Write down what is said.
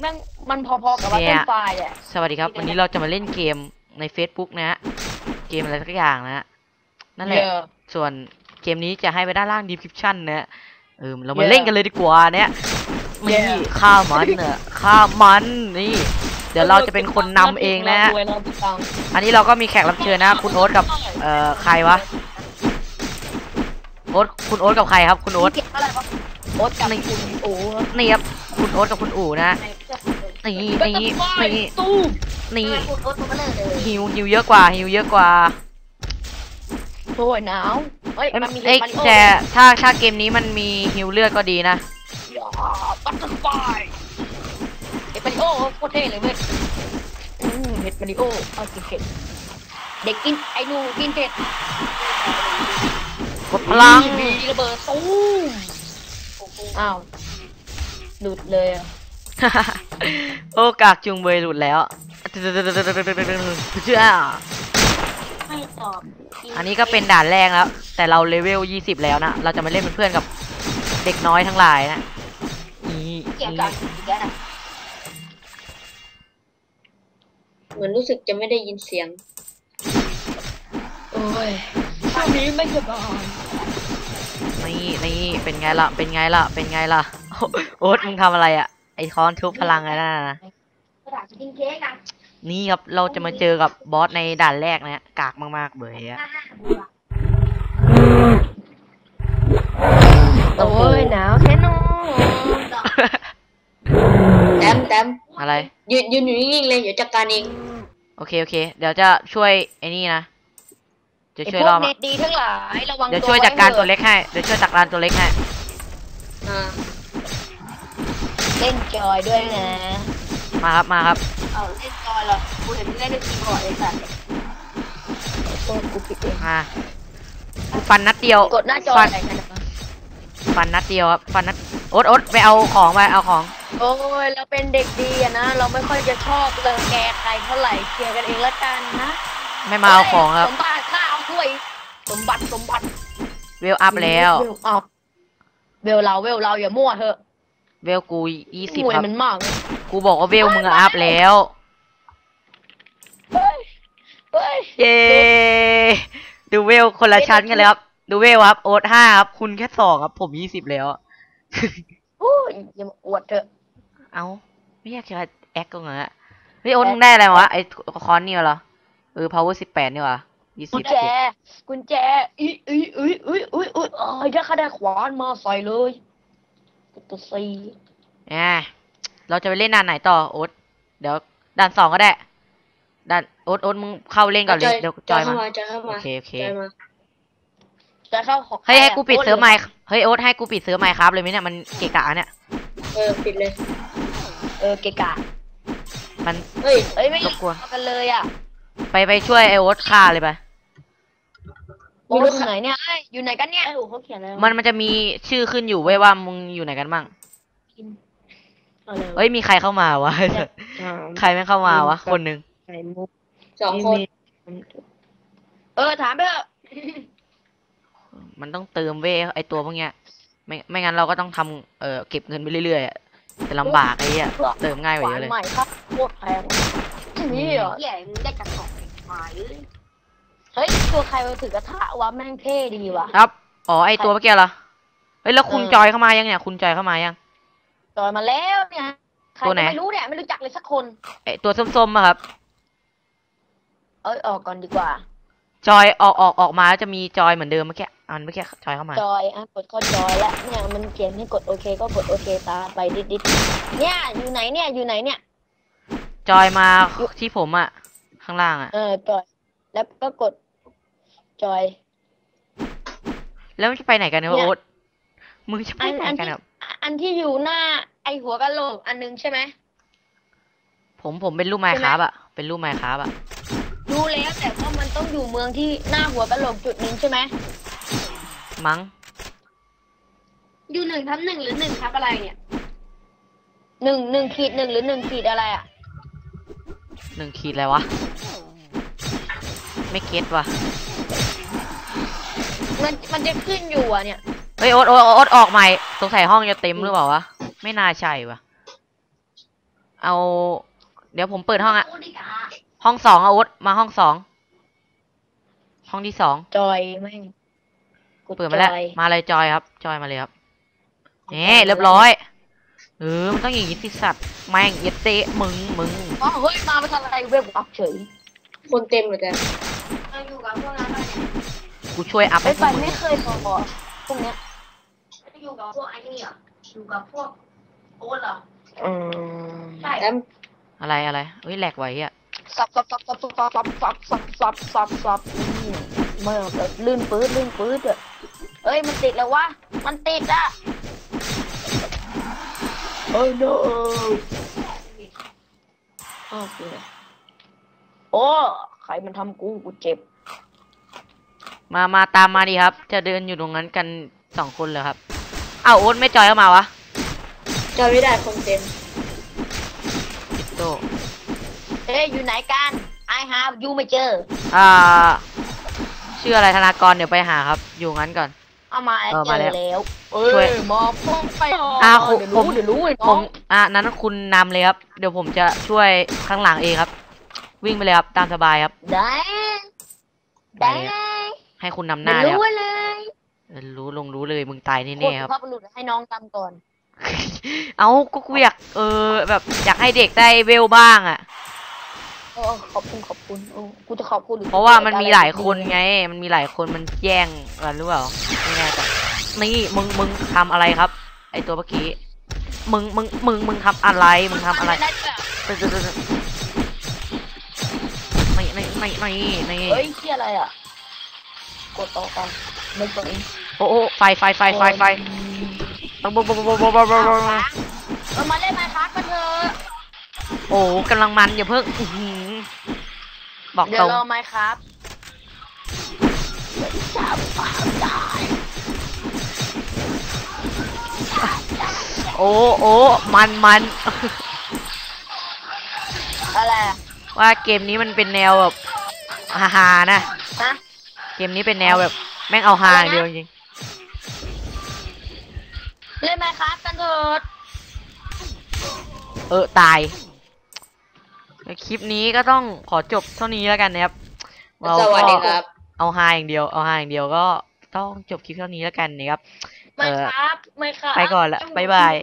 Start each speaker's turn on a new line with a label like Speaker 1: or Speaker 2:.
Speaker 1: แม่งมันพอๆกับว่า
Speaker 2: เนี่
Speaker 1: ต้
Speaker 2: ย
Speaker 1: นไฟอะ
Speaker 2: สวัสดีครับ วันนี้เราจะมาเล่นเกมใน Facebook นะฮะ เกมอะไรสักอย่างนะฮะ นั่นแหละ
Speaker 1: เยอ
Speaker 2: ส่วนเกมนี้จะให้ไปด้านล่าง description นะฮะเออเรามา
Speaker 1: Yeah
Speaker 2: เล่นกันเลยดีกว่าเนี่ยนี่
Speaker 1: Yeah
Speaker 2: ฆ่ามันเนอะฆ่ามันนี่ เดี๋ยวเราจะเป็นคนนำเองนะฮะ
Speaker 1: รวยเราติดตังค์
Speaker 2: อันนี้เราก็มีแขกรับเชิญนะ คุณโอ๊ตกับเอ่อใครวะโอ๊ตคุณโอ๊ตกับใครครับ คุณโอ๊ต
Speaker 1: เก็บอะไรวะโอ๊ตกับ
Speaker 2: นี่
Speaker 1: คุณโอ้
Speaker 2: นี่ครับ คุณโอ๊ตกับคุณอู๋นะนี่
Speaker 1: ก็
Speaker 2: นี่
Speaker 1: จะไฟ
Speaker 2: นี่
Speaker 1: ตู้
Speaker 2: นี่
Speaker 1: คุณโอ๊ตตัวเบลอเลย
Speaker 2: ฮิวฮิวเยอะกว่าฮิวเยอะกว่า
Speaker 1: โอ้ยหนาวเฮ้ย
Speaker 2: เอ้ย
Speaker 1: มันมี
Speaker 2: เอ้ย
Speaker 1: มาริโอ
Speaker 2: แต่ถ้าถ้าเกมนี้มันมีฮิวเลือดก็ดีนะ
Speaker 1: อย่าบัตเตอร์ไฟเห็ดมาริโอโคตรเท่เลยเว้ยอืมเห็ดมาริโอเอากินเผ็ดเด็กกินไอ้หนูกินเผ็ด
Speaker 2: กดพลัง
Speaker 1: มีระเบิดตู้มอ้าว หลุดเลยอะ
Speaker 2: โอ้กากจุงเบยหลุดแล้วเชื่อ
Speaker 1: ไม่ตอบ
Speaker 2: อันนี้ก็เป็นด่านแรกแล้ว แต่เราเลเวล 20 แล้วนะ เราจะมาเล่นเป็นเพื่อนกับเด็กน้อยทั้งหลายนะนี่
Speaker 1: เกี่ยว
Speaker 2: นี่
Speaker 1: กับอีกแล้วนะ
Speaker 3: เหมือนรู้สึกจะไม่ได้ยินเสียง
Speaker 1: โอ้ยช่วงนี้ไม่สบาย
Speaker 2: นี่นี่เป็นไงล่ะ เป็นไงล่ะ เป็นไงล่ะ โอ๊ตมึงทำอะไรอะ ไอคอนทุบพลังไงนั่นนะ
Speaker 1: กระดาษกินเค้กอะ
Speaker 2: นี่ครับเราจะมาเจอกับบอสในด่านแรกนะฮะกากมากๆเบยอะ
Speaker 1: โอ้ยหนาวแค่นอน
Speaker 3: แต้มแต้ม
Speaker 2: อะไร
Speaker 3: ยืนยืนอยู่นิ่งๆเลยเดี๋ยวจัดการเอง
Speaker 2: โอเคโอเค เดี๋ยวจะช่วยไอ้นี่นะจะ
Speaker 1: ไอ้
Speaker 2: ช่วย
Speaker 1: พว
Speaker 2: รอกบ
Speaker 1: เน็ตดีทั้งหลายระวัง
Speaker 2: เดี๋ยวช่วยจัดการตัวเล็กให้เดี๋ยวช่วยจัดการตัวเล็กให้
Speaker 3: อ่า
Speaker 1: เล่นจอยด้วยนะ
Speaker 2: มาครับมาครับ
Speaker 1: เอาเล่นจอยเหรอกูเห็นมึงเล่นในคีย์บอร์ดไอ้สัตว์โอ้กูผิดเอง
Speaker 2: มาฟันนัดเดียว
Speaker 1: กดหน้าจอ
Speaker 2: ฟัน
Speaker 1: อะไรกันนะ
Speaker 2: ฟันนัดเดียวครับฟันนัดโอ๊ตโอ๊ตไปเอาของไปเอาของ
Speaker 1: โอ้ยเราเป็นเด็กดีอะนะเราไม่ค่อยจะชอบเลิงแกใครเท่าไหร่เคลียร์กันเองละกันนะ
Speaker 2: ไม่มาเอาของครับ
Speaker 1: สมบัติข้าเอาด้วยสมบัติสมบัติ
Speaker 2: เวลอัพแล้ว
Speaker 1: เวลอัพเวลเราเวลเราอย่ามั่วเถอะ
Speaker 2: เวลกูยี่สิบ
Speaker 1: หน่วย
Speaker 2: ครับ
Speaker 1: มันมากเลย
Speaker 2: กูบอกว่าเวลมึงอะอัพแล้ว
Speaker 1: เฮ้ยเฮ้ย
Speaker 2: เย้ดูเวลคนละชั้นกันเลยครับ ดูเวลครับ โอ๊ตห้าครับ คุณแค่สองครับ ผมยี่สิบแล้ว
Speaker 1: โอ้ยอย่ามาอวดเถอะ
Speaker 2: เอาไม่อยากจะแอคก็เหรอเฮ้ยโอ๊ตมึงได้อะไรวะ ไอ้คอนนี่เหรอ เออ power สิบแปดนี่หวะยี่
Speaker 1: กุ
Speaker 2: สิ
Speaker 1: ญ
Speaker 2: บ
Speaker 1: แจ กุญแจอุ้ยอุ้ยอุ้ยอุ้ยอุ้ยอุ้ยเอ้ยถ้าเขาได้ขวานมาใส่เลย ตัวซี
Speaker 2: แหมเราจะไปเล่นด่านไหนต่อโอ๊ตเดี๋ยวด่านสองก็ได้ด่านโอ๊ตโอ๊ตมึงเข้าเล่นก่อนเลยเดี๋ยวจอย
Speaker 3: เข้า
Speaker 2: มา
Speaker 3: มาจอยเข้า
Speaker 2: โอ
Speaker 3: มา
Speaker 2: เคโอเค
Speaker 3: จอยมา
Speaker 1: จะเข้าของ
Speaker 2: เฮ้ยให้กูปิด
Speaker 1: โอ๊ต
Speaker 2: เซิร์ฟไมค์เฮ้ยโอ๊ตให้กูปิดเซิร์ฟไมค์ครับเลยไหมเนี่ยมันเกะกะเนี่ย
Speaker 3: เออปิดเลย
Speaker 1: เออเกะกะ
Speaker 2: มัน
Speaker 3: เฮ้ย
Speaker 1: เอ้ยไม่
Speaker 2: รบกวน
Speaker 1: เอากันเลยอะ
Speaker 2: ไปไปช่วยไอโอ๊ตฆ่าเลยไป
Speaker 1: โอ๊ตอยู่ไหนเนี่ยเอ้ยอยู่ไหนกันเนี่ยโอ้เขาเขียนอะไรวะ
Speaker 2: มันมันจะมีชื่อขึ้นอยู่เว้ยว่ามึงอยู่ไหนกันบ้าง
Speaker 1: อะไรวะ
Speaker 2: เอ้ยมีใครเข้ามาวะ
Speaker 1: อ่า
Speaker 2: ใครไม่เข้ามาวะ คนหนึ่ง
Speaker 1: ไข่มุก
Speaker 3: สองคน
Speaker 1: เออถามไปเถอะ
Speaker 2: มันต้องเติมเว้ยไอตัวพวกเนี้ย ไม่ไม่งั้นเราก็ต้องทำเอ่อเก็บเงินไปเรื่อยๆอะแต่ลำบากไอ้เหี้ยเติมง่ายก
Speaker 1: ข
Speaker 2: ว่า
Speaker 1: วา
Speaker 2: เย
Speaker 1: น
Speaker 2: อะเลย
Speaker 1: ใหม่ครับโคตรแพงนี่เหรอ
Speaker 4: ใหญ่มึงได้กระสอบไม้ เลย
Speaker 1: เฮ้ยตัวใครมาถือกระทะวะแม่งเท่ดีว่ะ
Speaker 2: ครับ อ๋อ ไอตัวเมื่อกี้เหรอ เฮ้ย แล้วคุณ
Speaker 1: เออ
Speaker 2: จอยเข้ามายังเนี่ย คุณจอยเข้ามายัง
Speaker 1: จอยมาแล้วเนี่ยใคร
Speaker 2: ตัวไหน
Speaker 1: ก็ไม่รู้เนี่ยไม่รู้จักเลยสักคน
Speaker 2: ไอตัวส้มๆอะครับ
Speaker 1: เอ้ยออกก่อนดีกว่า
Speaker 2: จอยออกออกออกมาแล้วจะมีจอยเหมือนเดิมเมื่อกี้อันเมื่อกี้จอยเข้ามา
Speaker 1: จอยอะกดเข้าจอยแล้วเนี่ยมันเขียนให้กดโอเคก็กดโอเคตามไปดิดดิดเนี่ยอยู่ไหนเนี่ยอยู่ไหนเนี่ย
Speaker 2: จอยมาที่ผมอะข้างล่างอะ
Speaker 1: เออจอยแล้วก็กด จอย
Speaker 2: แล้วมันจะไปไหนกันเนี่ย
Speaker 1: เนี่ย
Speaker 2: โอ๊ตมึงจะไป
Speaker 1: อัน
Speaker 2: ไหน
Speaker 1: อัน
Speaker 2: กัน
Speaker 1: ที่
Speaker 2: อะ
Speaker 1: อันที่อยู่หน้าไอหัวกะโหลกอันนึงใช่ไหม
Speaker 2: ผมผมเป็นรูปไมค์ครับอะเป็นรูปไมค์ครับอะ
Speaker 1: รู้แล้วแต่ว่ามันต้องอยู่เมืองที่หน้าหัวกะโหลกจุดนึงใช่ไหม
Speaker 2: มั้ง
Speaker 4: อยู่หนึ่งทับหนึ่งหรือหนึ่งทับอะไรเนี่ย
Speaker 1: หนึ่งหนึ่งขีดหนึ่งหรือหนึ่งขีดอะไรอะ
Speaker 2: หนึ่งขีดอะไรวะ ไม่เก็ตว่ะ
Speaker 1: มันมันจะขึ้นอยู่อะเนี่ย
Speaker 2: เฮ้ยโอ๊ตโอ๊ตโอ๊ตออกใหม่ สงสัยห้องจะเต็มหรือเปล่าวะ ไม่น่าใช่วะเอา เดี๋ยวผมเปิดห้องอะห้องสองเอาโอ๊ตมาห้องสอง ห้องที่สอง
Speaker 1: จอยแม่งก
Speaker 2: เปิดมาแล้ว
Speaker 1: จอย
Speaker 2: มาเลยจอยครับ จอยมาเลยครับนี่เรียบร้อย เออ มันต้องอย่างงี้สิสัตว์ แม่งเย็ดเตะมึงมึง
Speaker 1: อ๋อเฮ้ยมาไปทำอะไรเว็บอัพเฉย
Speaker 3: คนเต็มเหมือนกัน
Speaker 4: เราอยู่กับพวกนั้นไปเนี่ย
Speaker 2: กูช่วยอัพ
Speaker 1: ไอ้
Speaker 2: ให้พ
Speaker 1: ไป
Speaker 2: วกมึง
Speaker 1: ไม่เคยพอพวกเนี้ย
Speaker 4: อยู่กับพวกไอ้นี่เหรออยู่กับพวกโอ๊ตเหรอ
Speaker 1: อืม
Speaker 4: ใช่
Speaker 3: แล้ว
Speaker 2: อะไรอะไรเฮ้ยแหลกไว้อะ
Speaker 1: ซับซับซับซับซับซับซับซับซับซับซับอืมเมื่อแบบลื่นปื๊ดลื่นปื๊ดอะเอ้ยมันติดแล้ววะ มันติดอะโอ้ no โอเคโอ้ ใครมันทำกูกูเจ็บ
Speaker 2: มามาตามมาดิครับ จะเดินอยู่ตรงนั้นกันสองคนเลยครับอ้าวโอ๊ตไม่จอยเข้ามาวะ
Speaker 3: จอยไม่ได้คนเต็ม
Speaker 2: จิตโต
Speaker 1: เอ้ยอยู่ไหนกันไอฮายูไม่เจอ
Speaker 2: อ่าชื่ออะไรธนากรเดี๋ยวไปหาครับ อยู่งั้นก่อน
Speaker 1: เอามา
Speaker 2: เออ
Speaker 1: เจ
Speaker 2: มา
Speaker 1: อ
Speaker 2: แล้ว
Speaker 1: แล้วเอ้
Speaker 2: ช่วย
Speaker 1: ยมาพุ่งไป
Speaker 2: อ่า
Speaker 1: เดี๋ยว
Speaker 2: ผ
Speaker 1: รู้
Speaker 2: ม
Speaker 1: เดี๋ยวรู้ไอ้
Speaker 2: ผ
Speaker 1: น้อ
Speaker 2: ม
Speaker 1: ง
Speaker 2: อะนั้นคุณนำเลยครับ เดี๋ยวผมจะช่วยข้างหลังเองครับ วิ่งไปเลยครับ ตามสบายครับ
Speaker 1: ได้
Speaker 2: ไป
Speaker 1: ได้
Speaker 2: เลยให้คุณนำห
Speaker 1: เดี๋
Speaker 2: น้า
Speaker 1: ยว
Speaker 2: เลยครับ
Speaker 1: รู้เลย
Speaker 2: เออรู้ลงรู้เลยมึงตาย
Speaker 1: โค
Speaker 2: แน่
Speaker 1: ต
Speaker 2: ๆ
Speaker 1: ร
Speaker 2: ครับ
Speaker 1: ภาพบุรุษให้น้องตำก่อน
Speaker 2: เอาก็กูอยากเออแบบอยากให้เด็กได้เวลบ้างอะ
Speaker 1: เออขอบคุณขอบคุณเออกูจะขอบคุณหรือ
Speaker 2: เพราะว่ามันมีหลาย
Speaker 1: กูจะ
Speaker 2: คนไง มันมีหลายคนมันแย่งกันหรือเปล่าไม่แน่ใจนี่มึงมึงทำอะไรครับ ไอตัวเมื่อกี้มึงมึงมึงมึงทำอะไรมึงทำอะไร
Speaker 1: ม่ด้แบบ
Speaker 2: ไม่ไม่ไม่ไม่ไม่
Speaker 1: เฮ้ยเที่ยอะไรอะ กดต่อกันไม่ตัวเอง
Speaker 2: โอ้โอ้ไฟไฟไฟไฟไฟบ๊บบ๊บบ๊บบ๊บบ๊บบ๊บบ๊บ
Speaker 1: เออมาเล่นไมค์ครับกันเถอะ
Speaker 2: โอ้กำลังมันอย่าเพิ่งอื้อหือบอก
Speaker 1: เดี๋
Speaker 2: ต
Speaker 1: ย
Speaker 2: ร
Speaker 1: ว
Speaker 2: ง
Speaker 1: รอไมค์ครับจับปากได้
Speaker 2: โอ้โอ้มันมัน
Speaker 1: อะไรอะ
Speaker 2: ว่าเกมนี้มันเป็นแนวแบบ ฮาๆนะ
Speaker 1: นะ
Speaker 2: เกมนี้เป็นแนวแบบแม่งเอาฮาอย่างเดียวจริง
Speaker 1: เล่นไมค์ครับกันเถอะ
Speaker 2: เออตายแล้วคลิปนี้ก็ต้องขอจบเท่านี้แล้วกันนะครับเรา
Speaker 3: สวัสดี
Speaker 2: ก็
Speaker 3: ครับ
Speaker 2: เอาฮาอย่างเดียวเอาฮาอย่างเดียวก็ต้องจบคลิปเท่านี้แล้วกันนะครับ
Speaker 1: ไมค์ครับ ไมค์ครับ
Speaker 2: ไปก่อนละบ๊ายบาย